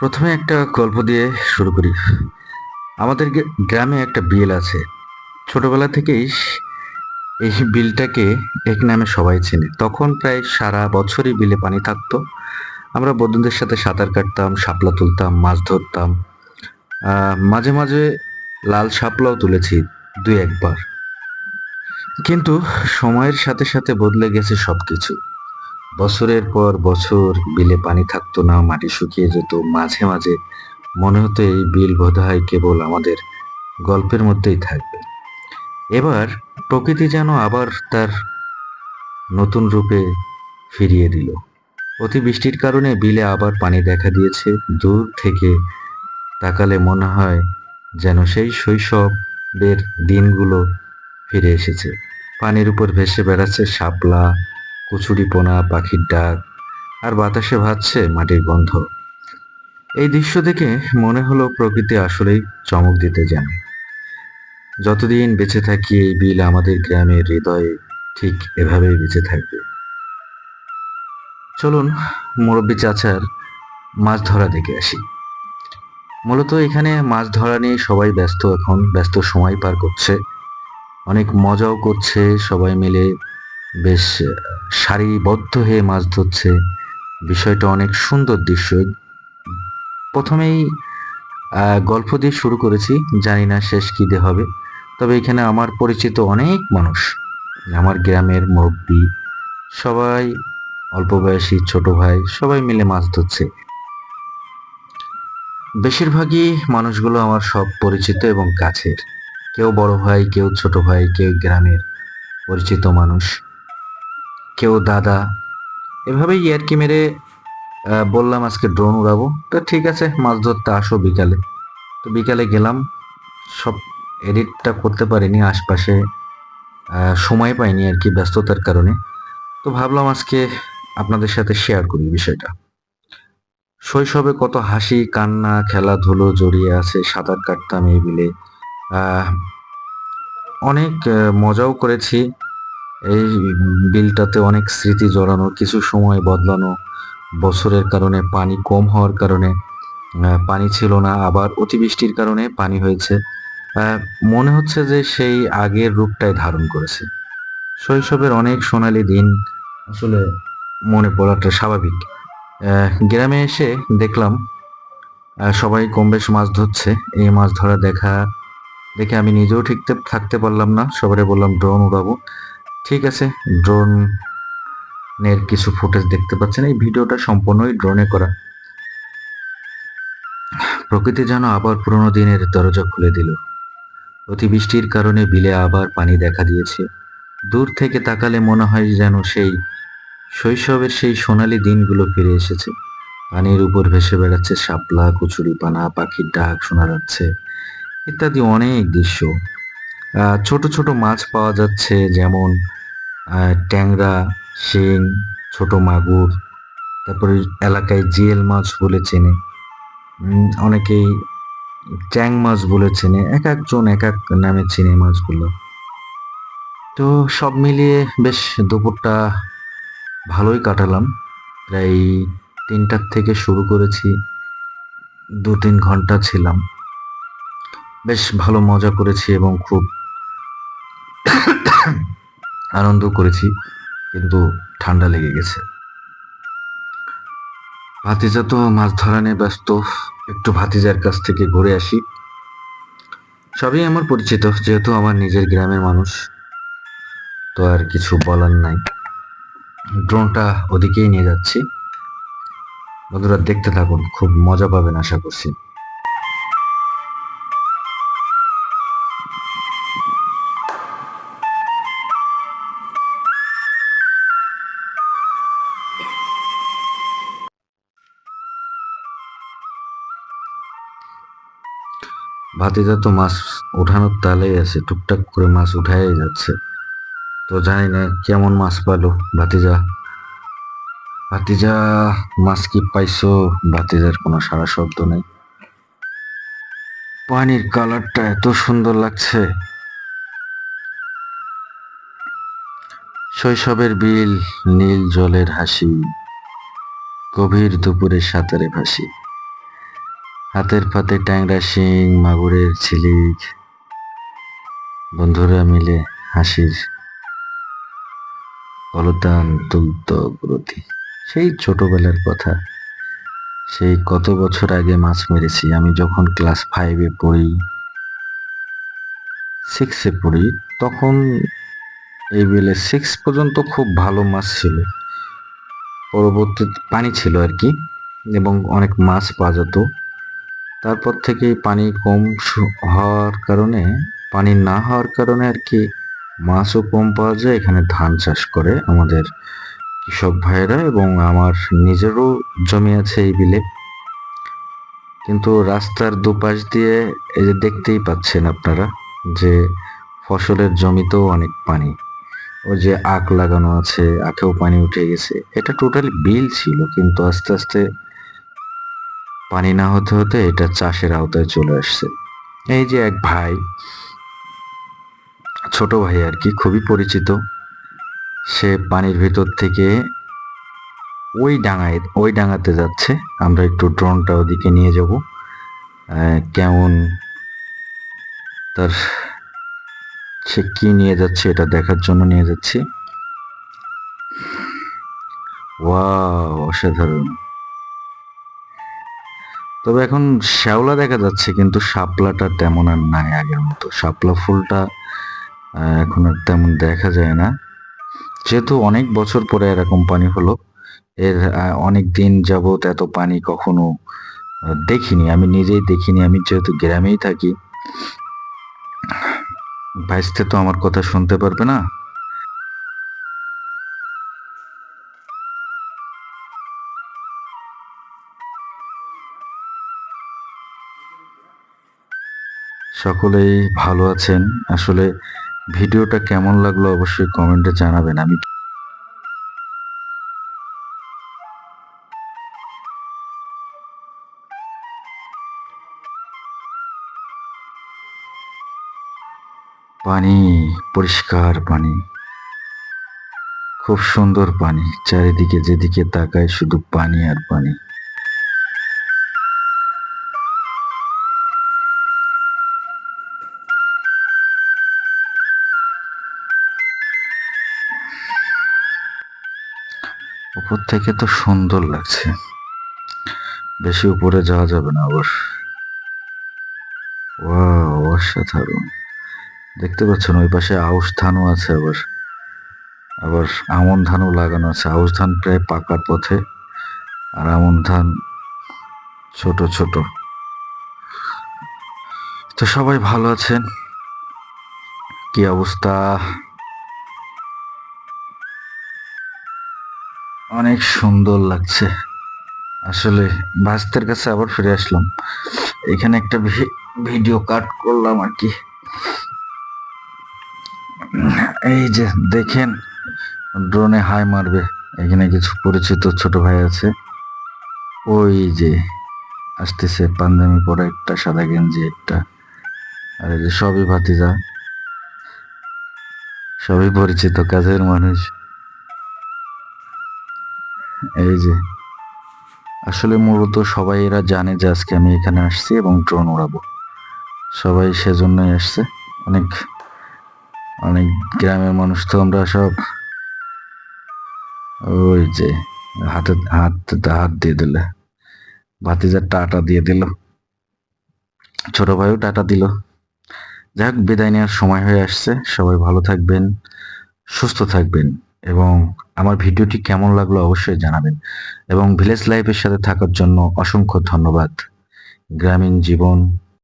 প্রথমে একটা গল্প দিয়ে শুরু করি। আমাদের গ্রামে একটা বিল আছে। ছোটবেলা থেকেই এই বিলটাকে এক নামে সবাই চেনে। তখন প্রায় সারা বছরই বিলে পানি থাকতো। আমরা বন্ধুদের সাথে সাঁতার কাটতাম, শাপলা তুলতাম, মাছ ধরতাম। মাঝে মাঝে লাল শাপলাও তুলেছি দুই একবার। কিন্তু সময়ের সাথে সাথে বদলে গেছে সবকিছু। বছরের পর বছর বিলে পানি থাকতো না, মাটি শুকিয়ে যেত। মাঝে মাঝে মনে হতো এই বিল বোধহয় কেবল আমাদের গল্পের মধ্যেই থাকবে। এবার প্রকৃতি যেন আবার তার নতুন রূপে ফিরিয়ে দিল। অতিবৃষ্টির কারণে বিলে আবার পানি দেখা দিয়েছে। দূর থেকে তাকালে মনে হয় যেন সেই শৈশবের দিনগুলো ফিরে এসেছে। পানির উপর ভেসে বেড়াচ্ছে শাপলা কচুরিপোনা, পাখির ডাক আর বাতাসে ভাসছে মাটির গন্ধ। এই দৃশ্য দেখে মনে হলো প্রকৃতি আসলেই চমক দিতে জানে। যতদিন বেঁচে থাকি এই বিল আমাদের গ্রামের হৃদয়ে ঠিক এভাবেই বেঁচে থাকবে। চলুন, মুরব্বী চাচার মাছ ধরা দেখে আসি। মূলত এখানে মাছ ধরা নিয়ে সবাই ব্যস্ত এখন, ব্যস্ত সময় পার করছে। অনেক মজাও করছে সবাই মিলে বেশ সারিবদ্ধ হয়ে মাছ ধরছে। বিষয়টা অনেক সুন্দর দৃশ্য। প্রথমেই গল্প দিয়ে শুরু করেছি। জানি না শেষ কী দিয়ে হবে। তবে এখানে আমার পরিচিত অনেক মানুষ। আমার গ্রামের মুরব্বী, সবাই অল্প বয়সী, ছোট ভাই, সবাই মিলে মাছ ধরছে। বেশিরভাগই মানুষগুলো আমার সব পরিচিত এবং কাছের। কেউ বড় ভাই, কেউ ছোট ভাই, কেউ গ্রামের পরিচিত মানুষ। কেউ দাদা। এভাবেই ইয়ারকি মেরে বললাম আজকে ড্রোন উড়াবো। তো ঠিক আছে, মাছ ধরতে আসো বিকালে। তো বিকালে গেলাম, সব এডিটটা করতে পারিনি আশপাশে সময় পাইনি আর কি ব্যস্ততার কারণে। তো ভাবলাম আজকে আপনাদের সাথে শেয়ার করি বিষয়টা। শৈশবে কত হাসি, কান্না, খেলাধুলো জড়িয়ে আছে সাঁতার কাটতাম এই বিলে। অনেক মজাও করেছি। এই বিলটাতে অনেক স্মৃতি জড়ানো, কিছু সময় বদলানো, বছরের কারণে পানি কম হওয়ার কারণে পানি ছিল না, আবার অতিবৃষ্টির কারণে পানি হয়েছে। মনে হচ্ছে যে সেই আগের রূপটাই ধারণ করেছে। শৈশবের অনেক সোনালি দিন আসলে মনে পড়াটা স্বাভাবিক। গ্রামে এসে দেখলাম সবাই কম বেশ মাছ ধরছে। এই মাছ ধরা দেখা দেখে আমি নিজেও ঠিক থাকতে পারলাম না। সবাই বললাম, ড্রোন উড়াবো ঠিক আছে ড্রোন এর কিছু ফুটেজ দেখতে পাচ্ছেন। এই ভিডিওটা সম্পূর্ণই ড্রোনে করা। প্রকৃতি যেন আবার পুরোনো দিনের দরজা খুলে দিল। অতিবৃষ্টির কারণে বিলে আবার পানি দেখা দিয়েছে। দূর থেকে তাকালে মনে হয় যেন সেই শৈশবের সেই সোনালি দিনগুলো ফিরে এসেছে। পানির উপর ভেসে বেড়াচ্ছে শাপলা, কচুরিপানা, পাখির ডাক শোনা যাচ্ছে ইত্যাদি অনেক দৃশ্য। ছোট ছোট মাছ পাওয়া যাচ্ছে, যেমন ট্যাংরা, শিং, ছোট মাগুর, তারপরে এলাকায় জিয়েল মাছ বলে চেনে। অনেকেই ট্যাং মাছ বলে চেনে, এক একজন এক এক নামে চেনে মাছগুলো। তো সব মিলিয়ে বেশ দুপুরটা ভালোই কাটালাম। প্রায় তিনটার থেকে শুরু করেছি দু তিন ঘণ্টা ছিলাম। বেশ ভালো মজা করেছি এবং খুব আনন্দ করেছি, কিন্তু ঠান্ডা লেগে গেছে। ভাতিজা তো মাছ ধরা নিয়ে ব্যস্ত, একটু ভাতিজার কাছ থেকে ঘুরে আসি। সবই আমার পরিচিত, যেহেতু আমার নিজের গ্রামের মানুষ, তো আর কিছু বলার নাই। ড্রোনটা ওদিকেই নিয়ে যাচ্ছি। বন্ধুরা দেখতে থাকুন, খুব মজা পাবেন আশা করছি। ভাতিজা তো মাছ ওঠানোর তালেই আছে, টুকটাক করে মাছ উঠাই যাচ্ছে। তো জানি না কেমন মাছ পালো ভাতিজা। ভাতিজা, মাছ কি পাইছো? ভাতিজার কোনো সারা শব্দ নেই। পানির কালারটা এত সুন্দর লাগছে। শৈশবের বিল, নীল জলের হাসি, গভীর দুপুরে সাঁতারে ভাসি। হাতের পাতে ট্যাংরা, শিং, মাগুরের ছিলিক। বন্ধুরা মিলে হাসির কলতান তুলত গ্রতি সেই ছোটবেলার কথা। সেই কত বছর আগে মাছ মেরেছি। আমি যখন ক্লাস ফাইভে পড়ি সিক্সে পড়ি, তখন এই বেলে সিক্স পর্যন্ত খুব ভালো মাছ ছিল। পরবর্তী পানি ছিল আর কি, এবং অনেক মাছ পাওয়া যেত। তারপর থেকে পানি কম হওয়ার কারণে, পানি না হওয়ার কারণে আর কি মাছও কম পাওয়া যায়। এখানে ধান চাষ করে আমাদের কৃষক ভাইয়েরা এবং আমার নিজেরও জমি আছে এই বিলে। কিন্তু রাস্তার দুপাশ দিয়ে এই যে দেখতেই পাচ্ছেন আপনারা যে ফসলের জমিতেও অনেক পানি। ও যে আখ লাগানো আছে, আখেও পানি উঠে গেছে। এটা টোটালি বিল ছিল, কিন্তু আস্তে আস্তে পানি না হতে হতে এটা চাষের আওতায় চলে আসছে। এই যে এক ভাই, ছোট ভাই আর কি, খুবই পরিচিত। সে পানির ভিতর থেকে ওই ডাঙায়, ওই ডাঙাতে যাচ্ছে। আমরা একটু ড্রোনটা ওদিকে নিয়ে যাব। কেমন তার সে কি নিয়ে যাচ্ছে এটা দেখার জন্য নিয়ে যাচ্ছি। ওয়া অসাধারণ। তবে এখন শ্যাওলা দেখা যাচ্ছে, কিন্তু শাপলাটা তেমন আর নাই আগের মতো। শাপলা ফুলটা এখন আর তেমন দেখা যায় না। যেহেতু অনেক বছর পরে এরকম পানি হলো, এর অনেক দিন যাবত এত পানি কখনো দেখিনি। আমি নিজেই দেখিনি, আমি যেহেতু গ্রামেই থাকি ভাইসতে তো আমার কথা শুনতে পারবে না। সকলেই ভালো আছেন। আসলে ভিডিওটা কেমন লাগল অবশ্যই কমেন্টে জানাবেন। আমি পানি, পরিষ্কার পানি। খুব সুন্দর পানি। চারিদিকে যেদিকে তাকায় শুধু পানি আর পানি। উপর থেকে তো সুন্দর লাগছে। বেশি উপরে যাওয়া যাবে না আবার। ওয়াও, অসাধারণ। দেখতে পাচ্ছেন, ওই পাশে আউশ ধানও আছে আবার। আবার আমন ধানও লাগানো আছে। আউশ ধান প্রায় পাকার পথে, আর আমন ধান ছোট ছোট। তো সবাই ভালো আছেন? কি অবস্থা? অনেক সুন্দর লাগছে। আসলে ভাস্তের কাছে আবার ফিরে আসলাম। এখানে একটা ভিডিও কাট করলাম আর কি। এই যে দেখেন ড্রোনে হাই মারবে। এখানে কিছু পরিচিত ছোট ভাই আছে। ওই যে আসতেছে পাঞ্জাবি পরে একটা, সাদা গেঞ্জি একটা। আর এই যে সবই ভাতিজা। সবই পরিচিত কাজের মানুষ। এই যে। আসলে মূলত সবাই এরা জানে যে আজকে আমি এখানে আসছি এবং ড্রোন উড়াবো। সবাই সেজন্যই আসছে। অনেক অনেক গ্রামের মানুষ তো আমরা সব ওই যে হাতে, হাত হাত দিয়ে দিলে। ভাতিজার টাটা দিয়ে দিল। ছোট ভাইও টাটা দিল। যাই হোক বিদায় নেওয়ার সময় হয়ে আসছে। সবাই ভালো থাকবেন, সুস্থ থাকবেন। এবং আমার ভিডিওটি কেমন লাগল অবশ্যই জানাবেন। এবং ভিলেজ লাইফের সাথে থাকার জন্য অসংখ্য ধন্যবাদ। গ্রামীণ জীবন